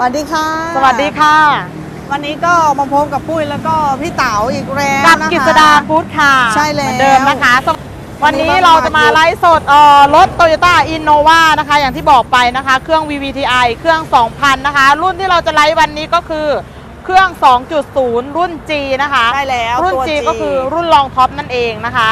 วัสดีค่ะ สวัสดีค่ะ วันนี้ก็มาพบกับปุ้ยแล้วก็พี่เต๋าอีกแล้วกับนะคะกิษดาฟู้ดค่ะ ใช่แล้วเหมือนเดิมนะคะสำวันนี้วันนี้เรามาจะมาเยอะไลฟ์สดเอ่อรถ Toyota Innova นะคะ อย่างที่บอกไปนะคะ เครื่อง VVTi เครื่อง 2,000 นะคะ รุ่นที่เราจะไลฟ์วันนี้ก็คือเครื่อง 2.0 รุ่น G นะคะใช่แล้วรุ่นตัว G ก็คือรุ่นรองท็อปนั่นเองนะคะ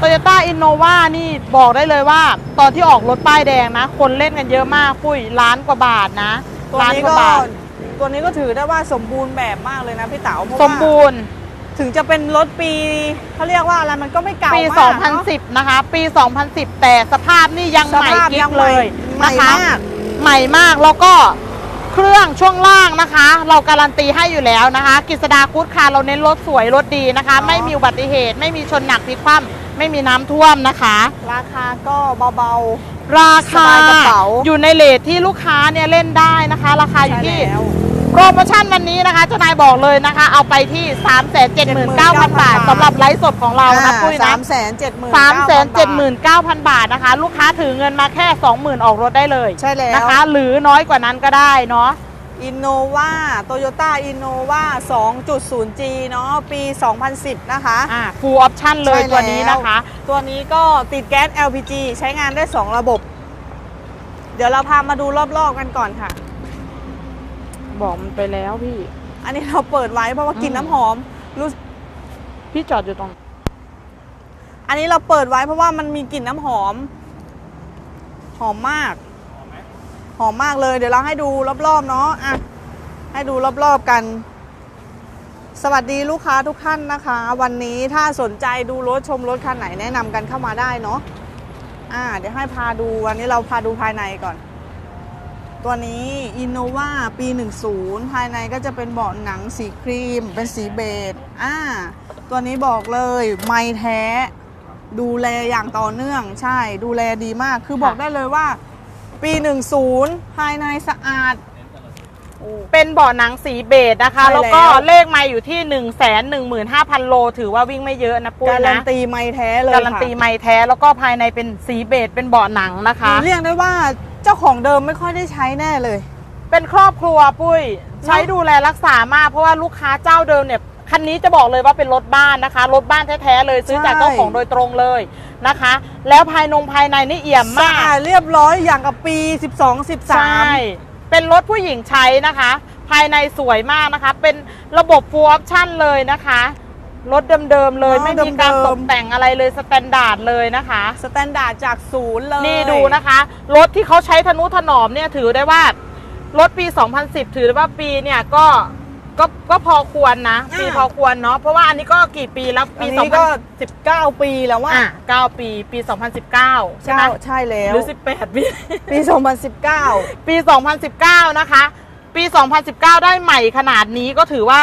Toyota Innova นี่บอกได้เลยว่า ตอนที่ออกรถป้ายแดงนะ คนเล่นกันเยอะมากปุ้ยล้านกว่าบาทนะ ตัวล้านนี้กว่าก็บาท ตัวนี้ก็ถือได้ว่าสมบูรณ์แบบมากเลยนะพี่เต๋าเพราะสว่ามบูรณ์ถึงจะเป็นรถปีเขาเรียกว่าอะไรมันก็ไม่เก่าปี มากเนอะ 2010 นะคะ ปี 2010 แต่สภาพนี่ยังสใหม่ภาพกิ๊ยับงใหม่เลยใหม่นะคะมาก ใหม่มากแล้วก็เครื่องช่วงล่างนะคะ เราการันตีให้อยู่แล้วนะคะกิษดากู๊ดคาร์เราเน้นรถสวยรถดีนะคะ อ๋อ ไม่มีอุบัติเหตุ ไม่มีชนหนักพลิกคว่ำไม่มีน้ำท่วมนะคะ ราคาก็เบา ราคาสบายกระเป๋าอยู่ในเลทที่ลูกค้าเนี่ยเล่นได้นะคะ ราคาๆอยู่ที่ใช่แล้วโปรโมชั่นวันนี้นะคะเจ้านายบอกเลยนะคะ เอาไปที่ 3 7 9 0 0 0 บาทสำหรับไลฟ์สดของเรานะปุ้ยนะสามแสนเจ็ดหมื่นสามแสนเจ็ดหมื่นเก้าพันบาทนะคะ ลูกค้าถือเงินมาแค่สองหมื่นออกรถได้เลยใช่แล้ว นะคะ หรือน้อยกว่านั้นก็ได้เนาะ อินโนวาโตโยต้าอินโนวา 2.0G เนาะปี 2010 นะคะอ่า full option เลยใช่ตัวนี้นะคะ ตัวนี้ก็ติดแก๊ส LPG ใช้งานได้ 2 ระบบ เดี๋ยวเราพามาดูรอบๆกันก่อนค่ะ บอกมันไปแล้วพี่ อันนี้เราเปิดไว้เพราะว่ากินอืมน้ำหอมรู้พี่จอดอยู่ตรง อันนี้เราเปิดไว้เพราะว่ามันมีกลิ่นน้ำหอม หอมมาก หอมมากเลย เดี๋ยวเราให้ดูรอบๆเนาะอะให้ดูรอบๆกัน สวัสดีลูกค้าทุกท่านนะคะ วันนี้ถ้าสนใจดูรถชมรถคันไหนแนะนำกันเข้ามาได้เนาะอ่าเดี๋ยวให้พาดูวันนี้เราพาดูภายในก่อน ตัวนี้ Innova ปี 10 ภายในก็จะเป็นเบาะหนังสีครีม เป็นสีเบจอ่าตัวนี้บอกเลยไม่แท้ ดูแลอย่างต่อเนื่อง ใช่ดูแลดีมากคือบอกได้เลยว่า ปี 10 ภายในสะอาดโอ้เป็นเบาะหนังสีเบจนะคะ ใช่แล้วแล้วก็เลขไมาอยู่ที่ 1 1 5 0 0 0 โล ถือว่าวิ่งไม่เยอะนะปุ้ยการันนะตีไม่แท้เลยการันตีค่ะไม่แท้แล้วก็ภายในเป็นสีเบจเป็นเบาะหนังนะคะ เรียกได้ว่าเจ้าของเดิมไม่ค่อยได้ใช้แน่เลย เป็นครอบครัวปุ้ย ใช้ดูแลรักษามาก เพราะว่าลูกค้าเจ้าเดิมเนี่ย คันนี้จะบอกเลยว่าเป็นรถบ้านนะคะ รถบ้านแท้ๆเลยซื้อจากใช่เจ้าของโดยตรงเลยนะคะ แล้วภายนงภายในนี่เอี่ยมสะมากอาดเรียบร้อยอย่างกับปี 12ใช่13เป็นรถผู้หญิงใช้นะคะ ภายในสวยมากนะคะ เป็นระบบ full option เลยนะคะรถเดิมๆเลยเนอะไม่มีการเดิตมกๆแต่งอะไรเลยสแตนดาร์ดเลยนะคะสแตนดาร์ดจากศูนย์เลยนี่ดูนะคะรถที่เขาใช้ทนุถนอมเนี่ยถือได้ว่ารถปี 2010 ถือได้ว่าปีเนี่ยก็ ก็ก็พอควรนะปีพอควรเนาะเพราะว่าอันนี้ก็กี่ปีแล้วปีปีนี้ก็19ปีแล้วว่าอะ9ปีปี2019ใช่ไหมใช่แล้วหรือ18ปีปี2019ปี2019นะคะ ปี2019ได้ใหม่ขนาดนี้ก็ถือว่า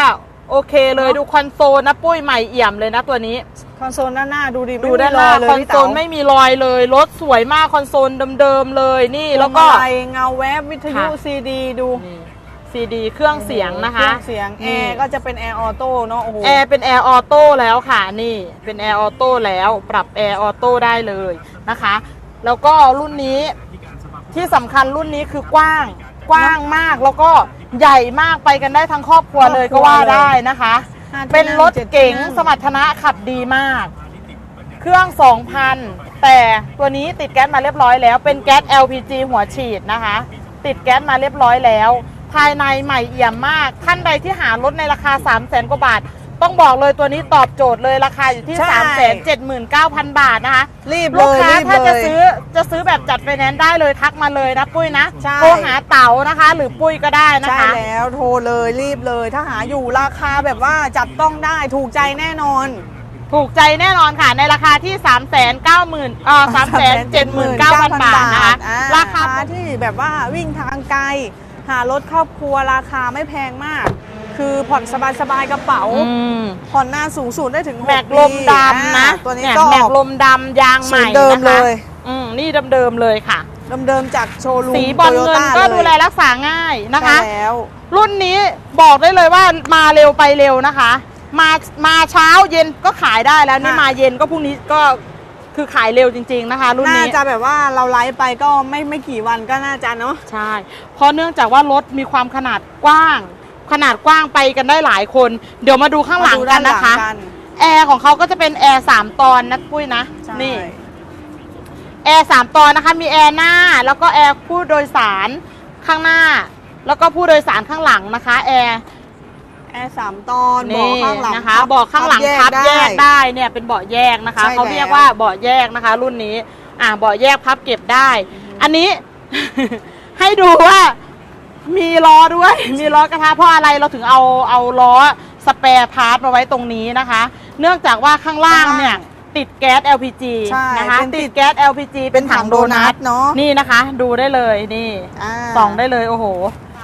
โอเคเลยเนอะดูคอนโซลนะปุ้ยใหม่เอี่ยมเลยนะตัวนี้ คอนโซลหน้าหน้าดูดิดูด้านไม่ล่างมีรอยเลยคอนพี่โซเต๋าลไม่มีรอยเลยรถสวยมากคอนโซลเดิมๆเลยนี่แล้วก็พวงมาลัยเงาแวบวิทยุค่ะซีดีดู ซีดีเครื่องเสียงนะคะเครื่องเสียงแอร์ก็จะเป็นแอร์ออโต้เนาะโอ้โหแอร์เป็นแอร์ออโต้แล้วค่ะนี่เป็นแอร์ออโต้แล้วปรับแอร์ออโต้ได้เลยนะคะ แล้วก็รุ่นนี้ที่สำคัญรุ่นนี้คือกว้างกว้างมากแล้วก็ใหญ่มากไปกันได้ทั้งครอบครัวเลยก็ว่าได้นะคะห้าที่เป็นรถจ็ดเก๋งที่นั่สมรรถนะขับดีมาก เครื่อง 2,000 แต่ตัวนี้ติดแก๊สมาเรียบร้อยแล้วเป็นแก๊ส LPG หัวฉีดนะคะ ติดแก๊สมาเรียบร้อยแล้ว ภายในใหม่เอี่ยมมาก ท่านใดที่หารถในราคา 3 0 0 0 0 0กว่าบาท ต้องบอกเลยตัวนี้ตอบโจทย์เลยราคาอยู่ที่ ใช่ 3 7 9 0 0 0 บาทนะคะ รีบเลลูกยค้ารีบถ้าจะเลยซื้อจะซื้อแบบจัดไฟแนนซ์ได้เลยทักมาเลยนะปุ้ยนะใช่ โทรหาเต๋านะคะ หรือปุ้ยก็ได้นะใช่คะ แล้วโทรเลยรีบเลย ถ้าหาอยู่ราคาแบบว่าจับต้องได้ถูกใจแน่นอน ถูกใจแน่นอนค่ะ ในราคาที่ 3 9 0 0 0 0เอ่อ3 7 9 0 0 0 บาทนะคะ อ่ราคา ที่แบบว่าวิ่งทางไกลหารถครอบครัวราคาไม่แพงมาก คือผ่อนสบายๆกระเป๋า อืม ผ่อนหน้าสูงสุดได้ถึงแม็กปีลมดำนะอ่าตัวนี้เยก็แม็กลมดำยางใหม่สูตรเดิมนะคะเลยอืมนี่เดิมๆเลยค่ะ เดิมๆจากโชว์รูมสีบอลเงิน Toyota ก็ดูแลเยรักษาง่ายนะคะใช่แล้ว รุ่นนี้บอกได้เลยว่ามาเร็วไปเร็วนะคะ มามาเช้าเย็นก็ขายได้แล้วนี่ค่ะ มาเย็นก็พรุ่งนี้ก็ คือขายเร็วจริง ๆนะคะ รุ่นน่านี้จะแบบว่าเราไลฟ์ไปก็ไม่ไม่กี่วันก็น่าจะเนาะใช่ เพราะเนื่องจากว่ารถมีความขนาดกว้าง ขนาดกว้างไปกันได้หลายคน เดี๋ยวมาดูข้างหลังมาดูกัด้านนหลังนะคะกันแอร์ของเขาก็จะเป็นแอร์สามตอนนะปุ้ยนะใช่นี่ แอร์สามตอนนะคะ มีแอร์หน้า แล้วก็แอร์ผู้โดยสารข้างหน้า แล้วก็ผู้โดยสารข้างหลังนะคะ แอร์ แอร์สามตอนเบาะนี่ข้างหลังนะคะเบาะข้างหลังพับแยกได้เนี่ยเป็นเบาะแยกนะคะใช่เขาเรียกแล้วว่าเบาะแยกนะคะ รุ่นนี้ อ่าเบาะแยกพับเก็บได้ อันนี้ให้ดูว่ามีล้อด้วย มีล้อกระทะเพราะอะไรเราถึงเอาเอาล้อสเปร์พาร์ทมาไว้ตรงนี้นะคะ เนื่องจากว่าข้างล่างเนี่ยติดแก๊ส LPG ใช่นะคะเป็นติติดดแก๊ส LPG เป็นถังโดนัทเนาะนี่นะคะ ดูได้เลยนี่าส่องได้เลยโอ้โห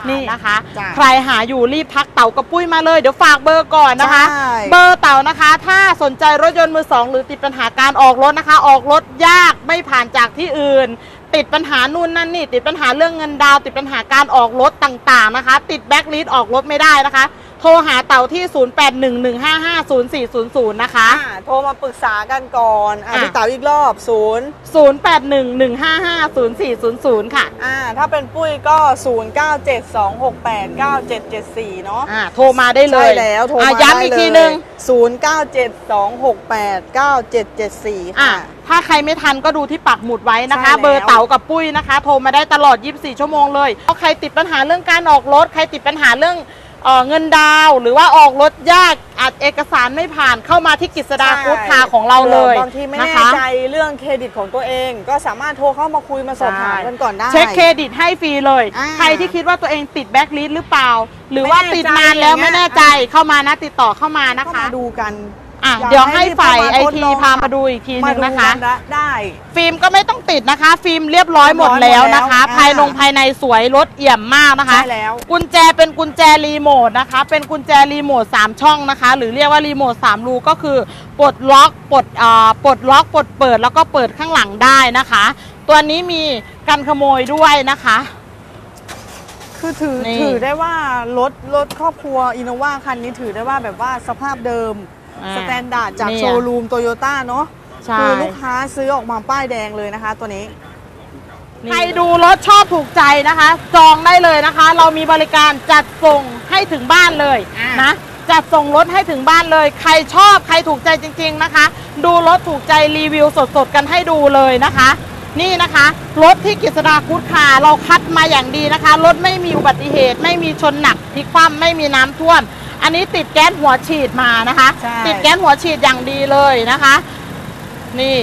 นี่นะคะ จ้ะใครหาอยู่รีบทักเต่ากับปุ้ยมาเลย เดี๋ยวฝากเบอร์ก่อนนะคะ ใช่ เบอร์เต่านะคะ ถ้าสนใจรถยนต์มือสองหรือติดปัญหาการออกรถนะคะ ออกรถยากไม่ผ่านจากที่อื่น ติดปัญหานู่นนั่นนี่ ติดปัญหาเรื่องเงินดาวน์ติดปัญหาการออกรถต่างๆนะคะ ติดแบ็คลิสต์ออกรถไม่ได้นะคะโท รหาเต่าที่ 0811550400 นะคะ อ่าโทรมาปรึกษากันก่อนอะอะ พี่เต๋าอีกรอบศูนย์0811550400 ค่ะ อ่าถ้าเป็นปุ้ยก็ 0 9 7 2 6 8 9 7 7 4 เนาะอ่าโทรมาได้เลยใช่แล้วโทรอะมาย้ำอีกทีนึง 0 9 7 2 6 8 9 7 7 4 อะค่ะ ถ้าใครไม่ทันก็ดูที่ปักหมุดไว้นะคะ ใช่แล้ว เบอร์เต๋ากับปุ้ยนะคะ โทรมาได้ตลอด 24 ชั่วโมงเลยถ้าใครติดปัญหาเรื่องการออกรถ ใครติดปัญหาเรื่อง เอ่อเงินดาวน์หรือว่าออกรถยากอาจเอกสารไม่ผ่านเข้ามาที่กิจสดาใช่ฟู้ดคาร์ของเราเลยบางทีไม่นะแน่คะใจเรื่องเครดิตของตัวเอง ก็สามารถโทรเข้ามาคุยมาสอบถามกันก่อนได้ เช็คเครดิตให้ฟรีเลยอ่าใครที่คิดว่าตัวเองติดแบ็คลิสต์หรือเปล่า หรือว่าไม่แน่ติดนานแล้วใจอย่างเงี้ยไม่แน่ใจเข้ามานะติดต่อเข้ามานะก็คะมาดูกัน อะอยากเดี๋ยวให้ให้ฝ่ายเข้ามาไอทดทีลองพามาดูอีกทีนึมางดูนะคะกันได้ ฟิล์มก็ไม่ต้องติดนะคะ ฟิล์มเรียบร้อยหมดแล้วนะคะ เรียบร้อยหมดแล้วภายนงภายในสวยรถเอี่ยมมากนะคะ ใช่แล้ว กุญแจเป็นกุญแจรีโมทนะคะ เป็นกุญแจรีโมท3ช่องนะคะ หรือเรียกว่ารีโมท3รูก็คือปลดล็อกปลดอ่าปลดล็อกปลดเปิดแล้วก็เปิดข้างหลังได้นะคะ ตัวนี้มีกันขโมยด้วยนะคะ คือถือนี่ ถือได้ว่ารถรถครอบครัวอินโนวาคันนี้ถือได้ว่าแบบว่าสภาพเดิม อ่าสแตนดาร์ดจากเนี่ยโชว์รูมโตโยต้าเนาะใช่คือลูกค้าซื้อออกมาป้ายแดงเลยนะคะ ตัวนี้ใครดูรถชอบถูกใจนะคะ จองได้เลยนะคะ เรามีบริการจัดส่งให้ถึงบ้านเลยอ่าน นะจัดส่งรถให้ถึงบ้านเลย ใครชอบใครถูกใจจริง ๆนะคะ ดูรถถูกใจรีวิวสดๆกันให้ดูเลยนะคะ นี่นะคะรถที่กิษดาคุดคาร์เราคัดมาอย่างดีนะคะรถไม่มีอุบัติเหตุ ไม่มีชนหนักพลิกคว่ำไม่มีน้ำท่วม อันนี้ติดแก๊สหัวฉีดมานะคะ ใช่ ติดแก๊สหัวฉีดอย่างดีเลยนะคะ นี่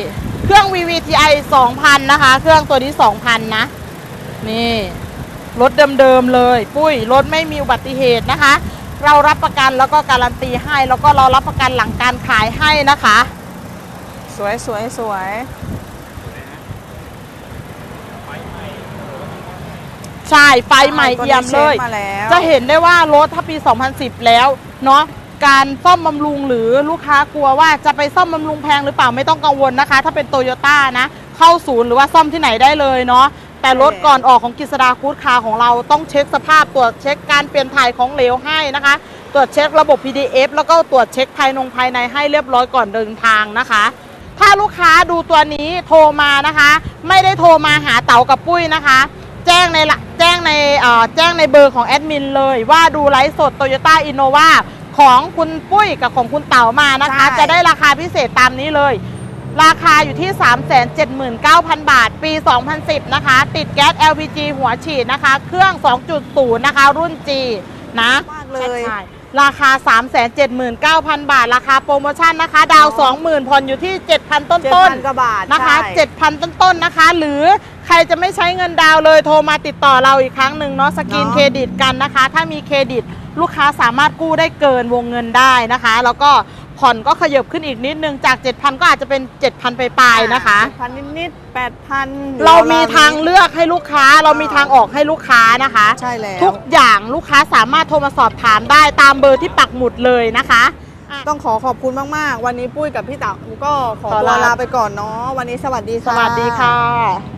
เครื่อง VVTi 2,000 นะคะ เครื่องตัวนี้ 2,000 นะ นี่รถเดิมๆเลย ปุ้ยรถไม่มีอุบัติเหตุนะคะ เรารับประกันแล้วก็การันตีให้ แล้วก็เรารับประกันหลังการขายให้นะคะ สวยสวยสวย ใช่ไฟใหม่เอี่ยมเลย ตัวนี้ช็คมาแล้ว จะเห็นได้ว่ารถถ้าปี 2010 แล้วเนาะการซ่อมบำรุงหรือลูกค้ากลัวว่าจะไปซ่อมบำรุงแพงหรือเปล่าไม่ต้องกังวลนะคะ ถ้าเป็นโตโยต้านะ เข้าศูนย์หรือว่าซ่อมที่ไหนได้เลยเนาะแต่รถก่อนออกของกิษดาคูดคาร์ของเราต้องเช็คสภาพตรวจเช็คการเปลี่ยนถ่ายของเหลวให้นะคะ ตรวจเช็คระบบ PDF แล้วก็ตรวจเช็คภายนงภายในให้เรียบร้อยก่อนเดินทางนะคะ ถ้าลูกค้าดูตัวนี้โทรมานะคะ ไม่ได้โทรมาหาเต๋ากับปุ้ยนะคะ แจ้งในละ แจ้งในเอ่อแจ้งในเบอร์ของแอดมินเลยว่าดูไลฟ์สด Toyota Innova ของคุณปุ้ยกับของคุณเต๋ามานะคะใช่จะได้ราคาพิเศษตามนี้เลย ราคาอยู่ที่ 379,000 บาท ปี 2010 นะคะ ติดแก๊ส LPG หัวฉีดนะคะ เครื่อง 2.0 นะคะ รุ่น G นะมากเลยใช่ราคา 379,000 บาท ราคาโปรโมชั่นนะคะ ดาว 20,000ผ่อนอยู่ที่ 7,000 ต้นเจ็ดต้นพันกว่าบาทนะคะใช่7,000 ต้นๆนะคะ หรือ ใครจะไม่ใช้เงินดาวน์เลยโทรมาติดต่อเราอีกครั้งหนึ่งเนาะสกรีนเนาะ เครดิตกันนะคะ ถ้ามีเครดิตลูกค้าสามารถกู้ได้เกินวงเงินได้นะคะ แล้วก็ผ่อนก็ขยับขึ้นอีกนิดนึงจาก 7,000 ก็อาจจะเป็น 7,000 ไปปลายๆนะคะเจ็ดพันนิดๆแปดพัน เรามีทางเลือกให้ลูกค้า เรามีทางออกให้ลูกค้านะคะ ใช่แล้ว ทุกอย่างลูกค้าสามารถโทรมาสอบถามได้ตามเบอร์ที่ปักหมุดเลยนะคะอะต้องขอขอบคุณมาก ๆ วันนี้ปุ้ยกับพี่เต๋าก็ขอขอตัวลา ลาไปก่อนเนาะวันนี้สวัสดีสค่ะ วัสดีค่ะ